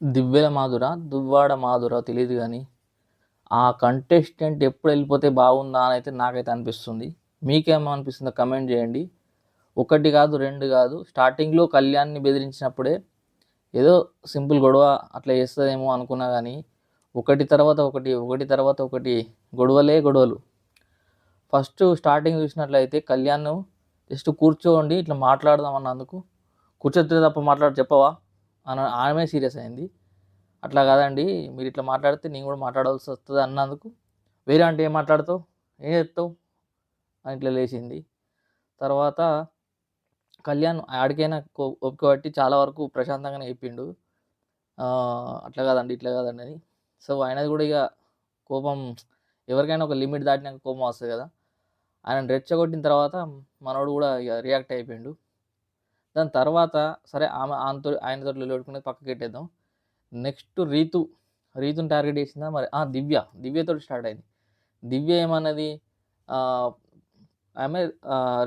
దివ్వెల మాధుర? దువ్వాడ మాధుర? తెలియదు కానీ ఆ కంటెస్టెంట్ ఎప్పుడు వెళ్ళిపోతే బాగుందా అని అయితే నాకైతే అనిపిస్తుంది. మీకేమో అనిపిస్తుందో కమెంట్ చేయండి. ఒకటి కాదు రెండు కాదు. స్టార్టింగ్లో కళ్యాణ్ని బెదిరించినప్పుడే ఏదో సింపుల్ గొడవ అట్లా చేస్తుందేమో అనుకున్నా కానీ ఒకటి తర్వాత ఒకటి ఒకటి తర్వాత ఒకటి గొడవలే గొడవలు. ఫస్ట్ స్టార్టింగ్ చూసినట్లయితే కళ్యాణ్ జస్ట్ కూర్చోండి ఇట్లా మాట్లాడదాం అన్నందుకు కూర్చోతే తప్ప మాట్లాడి చెప్పవా? అని ఆమె సీరియస్ అయింది. అట్లా కాదండి మీరు ఇట్లా మాట్లాడితే నేను కూడా మాట్లాడాల్సి వస్తుంది అన్నందుకు. వేరే అంటే ఏం మాట్లాడతావు? ఏం చెప్తావు? అని ఇట్లా లేచింది. తర్వాత కళ్యాణ్ ఆడికైనా కో- పట్టి చాలా వరకు ప్రశాంతంగానే చెప్పిండు. అట్లా కాదండి ఇట్లా కాదండి అని. సో ఆయనది కూడా ఇక కోపం ఎవరికైనా ఒక లిమిట్ దాటినాక కోపం వస్తుంది కదా. ఆయన రెచ్చగొట్టిన తర్వాత మనోడు కూడా ఇక రియాక్ట్ అయిపోయిండు. దాని తర్వాత సరే ఆమె ఆయనతో ఆయనతో పెట్టుకునేది పక్కకి పెట్టేద్దాం. నెక్స్ట్ రీతు రీతుని టార్గెట్ చేసిందా? మరి ఆ, దివ్య దివ్యతో స్టార్ట్ అయింది. దివ్య ఏమన్నది? ఆమె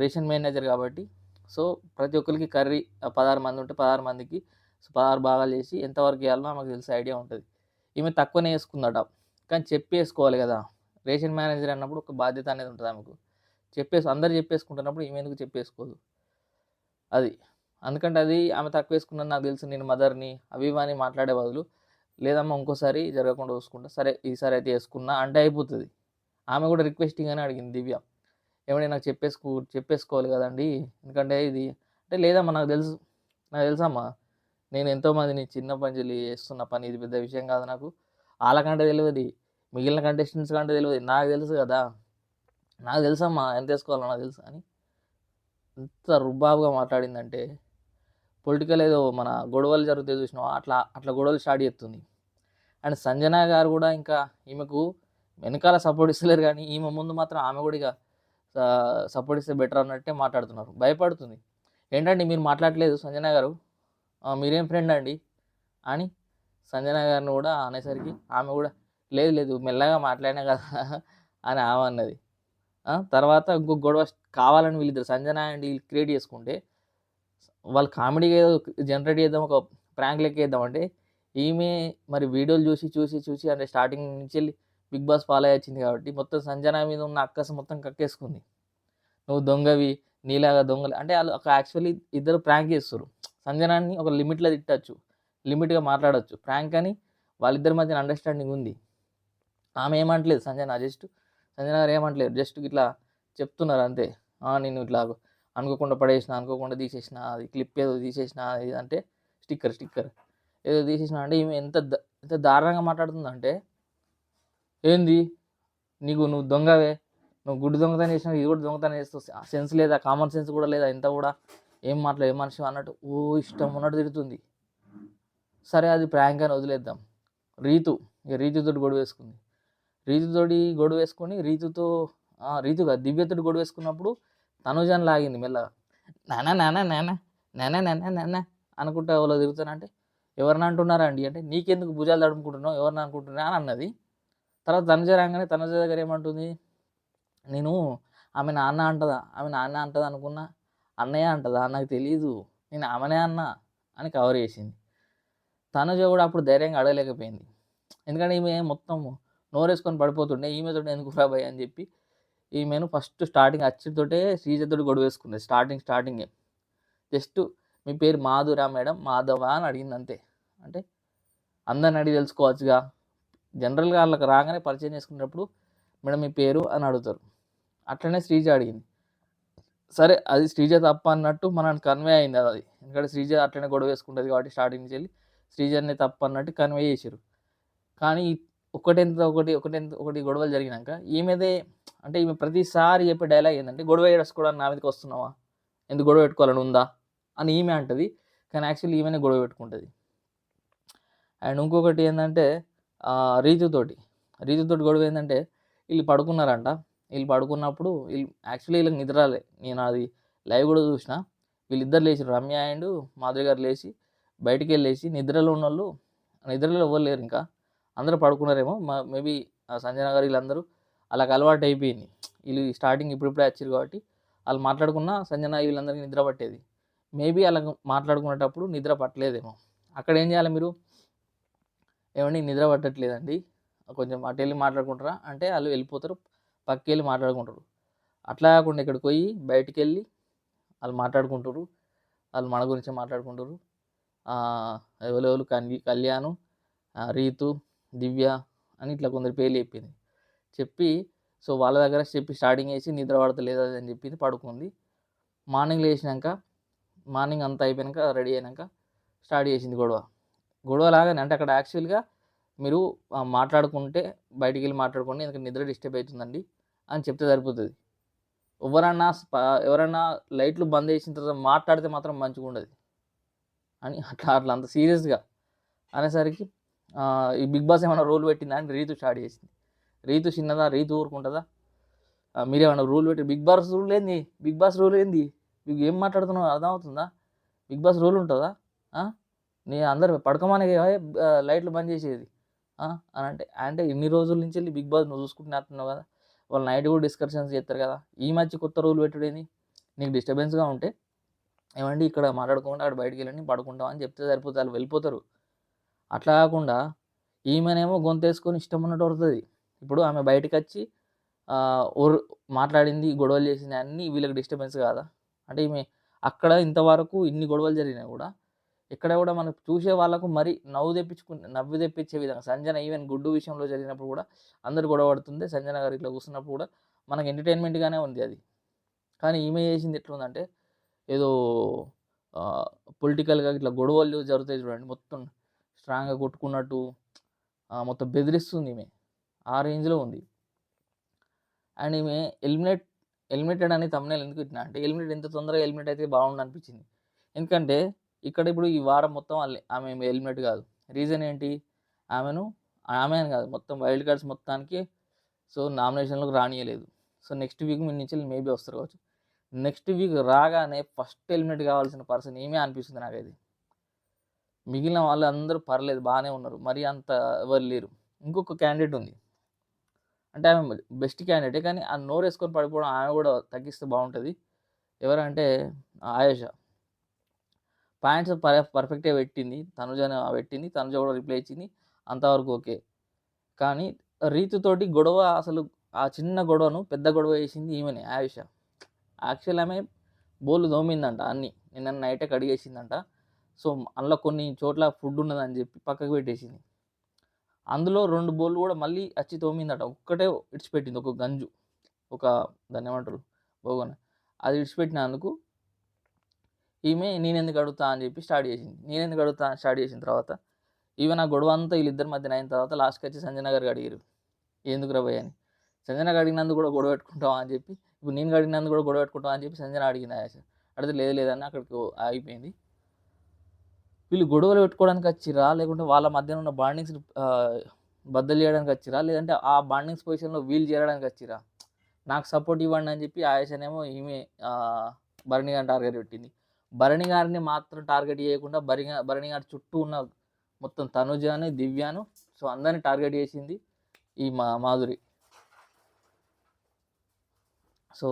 రేషన్ మేనేజర్ కాబట్టి సో ప్రతి ఒక్కరికి కర్రీ పదహారు మంది ఉంటే పదహారు మందికి సో పదహారు భాగాలు చేసి ఎంతవరకు వేయాలో ఆమెకు తెలిసే ఐడియా ఉంటుంది. ఈమె తక్కువనే వేసుకుందట. కానీ చెప్పి వేసుకోవాలి కదా రేషన్ మేనేజర్ అన్నప్పుడు ఒక బాధ్యత అనేది ఉంటుంది ఆమెకు. చెప్పేసి అందరు చెప్పేసుకుంటున్నప్పుడు ఈమె ఎందుకు చెప్పేసుకోదు? అది. అందుకంటే అది ఆమె తక్కువ వేసుకున్నది నాకు తెలుసు నేను మదర్ని అవి అని మాట్లాడే బదులు లేదమ్మా ఇంకోసారి జరగకుండా చూసుకుంటా. సరే ఈసారి అయితే వేసుకున్నా అంటే అయిపోతుంది. ఆమె కూడా రిక్వెస్టింగ్ అని అడిగింది దివ్య. ఏమంటే నాకు చెప్పేసుకో చెప్పేసుకోవాలి కదండి. ఎందుకంటే ఇది అంటే లేదమ్మా నాకు తెలుసు నాకు తెలుసమ్మా. నేను ఎంతోమందిని చిన్న పంజలి చేస్తున్న పని ఇది పెద్ద విషయం కాదు నాకు. వాళ్ళకంటే తెలియదు మిగిలిన కంటెస్టెంట్స్ కంటే తెలియదు నాకు తెలుసు కదా. నాకు తెలుసమ్మా ఎంత వేసుకోవాలో నాకు తెలుసు అని. ఎంత రుబాబుగా మాట్లాడిందంటే పొలిటికల్ ఏదో మన గొడవలు జరుగుతాయి చూసినావా? అట్లా అట్లా గొడవలు స్టార్ట్ చేస్తుంది. అండ్ సంజన గారు కూడా ఇంకా ఈమెకు వెనకాల సపోర్ట్ ఇస్తలేరు కానీ ఈమె ముందు మాత్రం ఆమె కూడా ఇక సపోర్ట్ ఇస్తే బెటర్ అన్నట్టే మాట్లాడుతున్నారు. భయపడుతుంది. ఏంటండి మీరు మాట్లాడలేదు సంజన గారు? మీరేం ఫ్రెండ్ అండి? అని సంజన గారిని కూడా అనేసరికి ఆమె కూడా లేదు లేదు మెల్లగా మాట్లాడినా కదా అని ఆమె అన్నది. తర్వాత ఇంకో గొడవ కావాలని వీళ్ళిద్దరు సంజన అండ్ వీళ్ళు క్రియేట్ చేసుకుంటే వాళ్ళు కామెడీగా ఏదో జనరేట్ చేద్దాం ఒక ప్రాంక్ లెక్క వేద్దాం అంటే ఈమె మరి వీడియోలు చూసి చూసి చూసి అంటే స్టార్టింగ్ నుంచి వెళ్ళి బిగ్ బాస్ ఫాలో వచ్చింది కాబట్టి మొత్తం సంజన మీద ఉన్న అక్కస మొత్తం కక్కేసుకుంది. నువ్వు దొంగవి నీలాగా దొంగలు అంటే వాళ్ళు ఒక యాక్చువల్లీ ఇద్దరు ప్రాంక్ చేస్తారు. సంజనాన్ని ఒక లిమిట్లో తిట్టచ్చు లిమిట్గా మాట్లాడచ్చు. ప్రాంక్ అని వాళ్ళిద్దరి మధ్యన అండర్స్టాండింగ్ ఉంది. ఆమె ఏమంటలేదు సంజన జస్ట్ సంజన గారు ఏమంటలేదు జస్ట్ ఇట్లా చెప్తున్నారు అంతే. నేను ఇట్లా అనుకోకుండా పడేసిన అనుకోకుండా తీసేసిన అది క్లిప్ ఏదో తీసేసిన అది అంటే స్టిక్కర్ స్టిక్కర్. ఏదో తీసేసిన అంటే ఈమె ఎంత ద- ఎంత దారుణంగా మాట్లాడుతుందంటే ఏంది? నీకు నువ్వు దొంగవే. నువ్వు గుడ్డు దొంగతనం చేసినావు ఇది కూడా దొంగతనం చేస్తావు సెన్స్ లేదా కామన్ సెన్స్ కూడా లేదా ఇంత కూడా ఏం మాట్లాడు ఏం మనిషి అన్నట్టు ఓ ఇష్టం ఉన్నట్టు తిడుతుంది. సరే అది ప్రాంక్ అని వదిలేద్దాం. రీతు ఇక రీతుతోటి గొడవ వేసుకుంది. రీతుతోటి గొడవ వేసుకొని రీతుతో రీతుగా దివ్యతోటి గొడవ వేసుకున్నప్పుడు తనుజాన్ లాగింది మెల్లగా నానా నానా నానా నానా నానా నానా అనుకుంటా ఎవరో తిరుగుతానంటే ఎవరిని అంటున్నారా అండి? అంటే నీకెందుకు భుజాలు తడుముకుంటున్నావు? ఎవరిని అనుకుంటున్నా అని అన్నది. తర్వాత తనుజ రాగానే తనుజ దగ్గర ఏమంటుంది? నేను ఆమె నాన్న అంటదా? ఆమె నాన్న అంటదా అనుకున్నా? అన్నయ్య అంటదా? నాకు తెలియదు నేను ఆమెనే అన్న అని కవర్ చేసింది. తనుజ కూడా అప్పుడు ధైర్యంగా అడగలేకపోయింది. ఎందుకంటే ఈమె మొత్తం నోరేసుకొని పడిపోతుండే. ఈమె తోటి ఎందుకు ఖరాబ్ అని చెప్పి ఈమెను ఫస్ట్ స్టార్టింగ్ అచ్చితోటే శ్రీజతోటి గొడవ వేసుకుంది. స్టార్టింగ్ స్టార్టింగే జస్ట్ మీ పేరు మాధురా మేడం మాధవ అని అడిగింది అంతే అంటే అందరిని అడిగి తెలుసుకోవచ్చుగా. జనరల్గా వాళ్ళకి రాగానే పరిచయం చేసుకునేటప్పుడు మేడం మీ పేరు అని అడుగుతారు. అట్లనే శ్రీజ అడిగింది. సరే అది శ్రీజ తప్ప అన్నట్టు మనం కన్వే అయింది అది. ఎందుకంటే శ్రీజ అట్లనే గొడవ వేసుకుంటుంది కాబట్టి స్టార్టింగ్ నుంచి వెళ్ళి శ్రీజనే తప్ప అన్నట్టు కన్వే చేశారు కానీ ఒకటెంత ఒకటి ఒకటెంత ఒకటి గొడవలు జరిగినాక ఈమెదే అంటే ఈమె ప్రతిసారి చెప్పే డైలాగ్ ఏంటంటే గొడవ వేసుకోవడానికి నా మీదకి వస్తున్నావా? ఎందుకు గొడవ పెట్టుకోవాలని ఉందా? అని ఈమె అంటుంది. కానీ యాక్చువల్లీ ఈమెనే గొడవ పెట్టుకుంటుంది. అండ్ ఇంకొకటి ఏంటంటే ఆ, రీతుతోటి. రీతుతోటి గొడవ ఏంటంటే వీళ్ళు పడుకున్నారంట. వీళ్ళు పడుకున్నప్పుడు వీళ్ళు యాక్చువల్లీ వీళ్ళకి నిద్రాలే నేను అది లైవ్ కూడా చూసిన. వీళ్ళిద్దరు లేచి రమ్య అండ్ మాధురి గారు లేచి బయటికి వెళ్ళేసి నిద్రలో ఉన్న వాళ్ళు నిద్రలో ఎవ్వరు లేరు ఇంకా. అందరూ పడుకున్నారేమో. మేబీ సంజన గారు వీళ్ళందరూ వాళ్ళకి అలవాటు అయిపోయింది వీళ్ళు స్టార్టింగ్ ఇప్పుడిప్పుడే వచ్చారు కాబట్టి వాళ్ళు మాట్లాడుకున్న సంజన వీళ్ళందరికీ నిద్ర పట్టేది. మేబీ అలా మాట్లాడుకునేటప్పుడు నిద్ర పట్టలేదేమో. అక్కడ ఏం చేయాలి మీరు? ఏమండి నిద్ర పట్టట్లేదండి. కొంచెం అటు వెళ్ళి మాట్లాడుకుంటారా? అంటే వాళ్ళు వెళ్ళిపోతారు పక్కకి వెళ్ళి మాట్లాడుకుంటారు. అట్లా కాకుండా ఇక్కడికి పోయి బయటికి వెళ్ళి వాళ్ళు మాట్లాడుకుంటారు. వాళ్ళు మన గురించి మాట్లాడుకుంటారు. ఎవరెవరు కన్వి కళ్యాణ్ రీతు దివ్య అని ఇట్లా కొందరు పేర్లు చెప్పింది. చెప్పి సో వాళ్ళ దగ్గర చెప్పి స్టార్టింగ్ చేసి నిద్ర పడతలేదు అది అని చెప్పింది పడుకుంది. మార్నింగ్ లేచినాక మార్నింగ్ అంతా అయిపోయాక రెడీ అయినాక స్టార్ట్ చేసింది గొడవ. గొడవ లాగానే అంటే అక్కడ యాక్చువల్గా మీరు మాట్లాడుకుంటే బయటికి వెళ్ళి మాట్లాడుకోండి ఎందుకంటే నిద్ర డిస్టర్బ్ అవుతుందండి అని చెప్తే సరిపోతుంది. ఎవరన్నా ఎవరన్నా లైట్లు బంద్ చేసిన తర్వాత మాట్లాడితే మాత్రం మంచిగా ఉండదు అని అట్లా అట్లా అంత సీరియస్గా అనేసరికి ఈ బిగ్ బాస్ ఏమైనా రూల్ పెట్టిందా అని రీతు స్టార్ట్ చేసింది. రీతు చిన్నదా? రీతు ఊరుకుంటుందా? ఆ, మీరేమన్నా రూల్ పెట్టి బిగ్ బాస్ రూల్ ఏంది? బిగ్ బాస్ రూల్ ఏంది? మీకు ఏం మాట్లాడుతున్నావు? అర్థమవుతుందా? బిగ్ బాస్ రూల్ ఉంటుందా? నీ అందరు పడకమానే లైట్లు బంద్ చేసేది. అని అంటే అంటే ఇన్ని రోజుల నుంచి వెళ్ళి బిగ్ బాస్ నువ్వు చూసుకుంటున్నట్టున్నావు కదా. వాళ్ళు నైట్ కూడా డిస్కషన్స్ చేస్తారు కదా. ఈ మధ్య కొత్త రూల్ పెట్టుడేంది నీకు డిస్టర్బెన్స్గా ఉంటే ఏమండి ఇక్కడ మాట్లాడుకోకుండా అక్కడ బయటికి వెళ్ళండి పడుకుంటాం అని చెప్తే సరిపోతే వాళ్ళు వెళ్ళిపోతారు. అట్లా కాకుండా ఈమెనేమో గొంతేసుకొని ఇష్టం ఉన్నట్టు వరుతుంది. ఇప్పుడు ఆమె బయటకు వచ్చి ఆ, మాట్లాడింది గొడవలు చేసింది అన్నీ వీళ్ళకి డిస్టర్బెన్స్ కాదా? అంటే ఈమె అక్కడ ఇంతవరకు ఇన్ని గొడవలు జరిగినా కూడా ఇక్కడ కూడా మనం చూసే వాళ్ళకు మరి నవ్వు తెప్పించుకునే నవ్వు తెప్పించే విధంగా సంజన ఈవెన్ గుడ్డు విషయంలో జరిగినప్పుడు కూడా అందరు గొడవ పడుతుంది సంజన గారు ఇట్లా కూర్చున్నప్పుడు కూడా మనకు ఎంటర్టైన్మెంట్గానే ఉంది అది. కానీ ఈమె చేసింది ఎట్లుందంటే ఏదో పొలిటికల్గా ఇట్లా గొడవలు జరుగుతాయి చూడండి మొత్తం. స్ట్రాంగ్గా కొట్టుకున్నట్టు మొత్తం బెదిరిస్తుంది ఈమె. ఆ రేంజ్లో ఉంది. అండ్ ఈమె ఎలిమినేట్ ఎలిమినేటెడ్ అని తమ్మునే ఎందుకు ఇట్లా అంటే ఎలిమినేట్ ఎంత తొందరగా ఎలిమినేట్ అయితే బాగుండు అనిపించింది ఎందుకంటే ఇక్కడ ఇప్పుడు ఈ వారం మొత్తం ఆమె ఎలిమినేట్ కాదు. రీజన్ ఏంటి? ఆమెను ఆమె అని కాదు మొత్తం వైల్డ్ కార్డ్స్ మొత్తానికి సో నామినేషన్లకు రానియలేదు. సో నెక్స్ట్ వీక్ మీ నుంచి మేబీ వస్తారు కావచ్చు. నెక్స్ట్ వీక్ రాగానే ఫస్ట్ ఎలిమినేట్ కావాల్సిన పర్సన్ ఏమే అనిపిస్తుంది నాకైతే. మిగిలిన వాళ్ళు అందరూ పర్లేదు బాగానే ఉన్నారు. మరి అంత ఎవరు లేరు. ఇంకొక క్యాండిడేట్ ఉంది. అంటే ఆమె బెస్ట్ క్యాండిడేటే కానీ ఆ నోరు వేసుకొని పడిపోవడం ఆమె కూడా తగ్గిస్తే బాగుంటుంది. ఎవరంటే ఆయేష. పాయింట్స్ పర్ పర్ఫెక్టే పెట్టింది. తనుజ పెట్టింది. తనుజ కూడా రిప్లై ఇచ్చింది. అంతవరకు ఓకే. కానీ రీతుతోటి గొడవ అసలు ఆ చిన్న గొడవను పెద్ద గొడవ వేసింది ఈమెనే ఆయుష. యాక్చువల్ ఆమె బోలు దోమిందంట అన్ని. నిన్న నైటే కడిగేసిందంట. సో అందులో కొన్ని చోట్ల ఫుడ్ ఉన్నదని చెప్పి పక్కకు పెట్టేసింది. అందులో రెండు బోళ్ళు కూడా మళ్ళీ వచ్చి తోమిందట. ఒక్కటే ఇడిచిపెట్టింది ఒక గంజు ఒక దాన్ని ఏమంటారు బోగన. అది ఇడిచిపెట్టినందుకు ఈమె నేనెందుకు అడుగుతా అని చెప్పి స్టార్ట్ చేసింది. నేనెందుకు అడుగుతా అని స్టార్ట్ చేసిన తర్వాత ఈమె నా గొడవ అంతా వీళ్ళిద్దరి మధ్యన అయిన తర్వాత లాస్ట్కి వచ్చి సంజయ్ నగర్కి అడిగారు ఎందుకు రవ్వయ్య అని? సంజన అడిగినందుకు కూడా గొడవ పెట్టుకుంటావా అని చెప్పి ఇప్పుడు నేను అడిగినందుకు కూడా గొడవ పెట్టుకుంటావా? అని చెప్పి సంజన అడిగింది. ఆయాస అడిగితే లేదు లేదని అక్కడికి ఆగిపోయింది. వీళ్ళు గొడవలు పెట్టుకోవడానికి వచ్చిరా లేకుంటే వాళ్ళ మధ్యన ఉన్న బాండింగ్స్ బద్దలు చేయడానికి వచ్చిరా లేదంటే ఆ బాండింగ్స్ పొజిషన్లో వీళ్ళు చేరడానికి వచ్చిరా నాకు సపోర్ట్ ఇవ్వండి అని చెప్పి ఆయేషనేమో ఈమె భరణి గారిని టార్గెట్ పెట్టింది. భరణి గారిని మాత్రం టార్గెట్ చేయకుండా భరణి భరణి గారి చుట్టూ ఉన్న మొత్తం తనుజాని దివ్యాను సో అందరిని టార్గెట్ చేసింది ఈ మా మాధురి. సో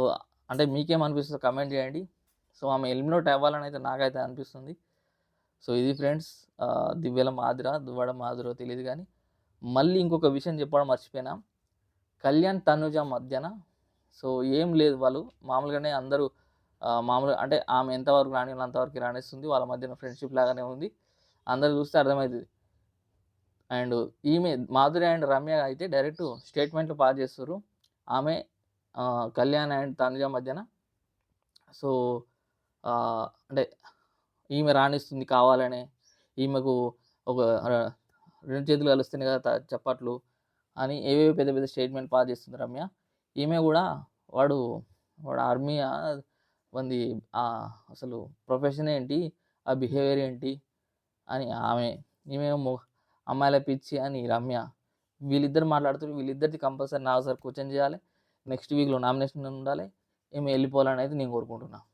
అంటే మీకేమనిపిస్తుందో కమెంట్ చేయండి. సో ఆమె ఎలిమినేట్ అవ్వాలని అయితే నాకైతే అనిపిస్తుంది. సో ఇది ఫ్రెండ్స్ దివ్యల మాదిర దువ్వడ మాదిరో తెలియదు కానీ మళ్ళీ ఇంకొక విషయం చెప్పడం మర్చిపోయినా కళ్యాణ్ తనుజ మధ్యన సో ఏం లేదు వాళ్ళు మామూలుగానే అందరూ మామూలుగా అంటే ఆమె ఎంతవరకు రాని అంతవరకు రాణిస్తుంది వాళ్ళ మధ్యన ఫ్రెండ్షిప్ లాగానే ఉంది అందరు చూస్తే అర్థమవుతుంది. అండ్ ఈమె మాధురి అండ్ రమ్య అయితే డైరెక్ట్ స్టేట్మెంట్లు పాస్ చేస్తారు ఆమె కళ్యాణ్ అండ్ తనుజ మధ్యన. సో అంటే ఈమె రాణిస్తుంది కావాలనే ఈమెకు ఒక రెండు చేతులు కలుస్తున్నాయి కదా చప్పట్లు అని ఏవేవి పెద్ద పెద్ద స్టేట్మెంట్ పాస్ చేస్తుంది రమ్య. ఈమె కూడా వాడు వాడు ఆర్మీ మంది అసలు ప్రొఫెషన్ ఏంటి ఆ బిహేవియర్ ఏంటి అని ఆమె ఈమె అమ్మాయిల పిచ్చి అని రమ్య వీళ్ళిద్దరు మాట్లాడుతున్నారు వీళ్ళిద్దరిది కంపల్సరీ నా ఒకసారి కూర్చొని చేయాలి. నెక్స్ట్ వీక్లో నామినేషన్ ఉండాలి. ఈమె వెళ్ళిపోవాలని అయితే నేను కోరుకుంటున్నాను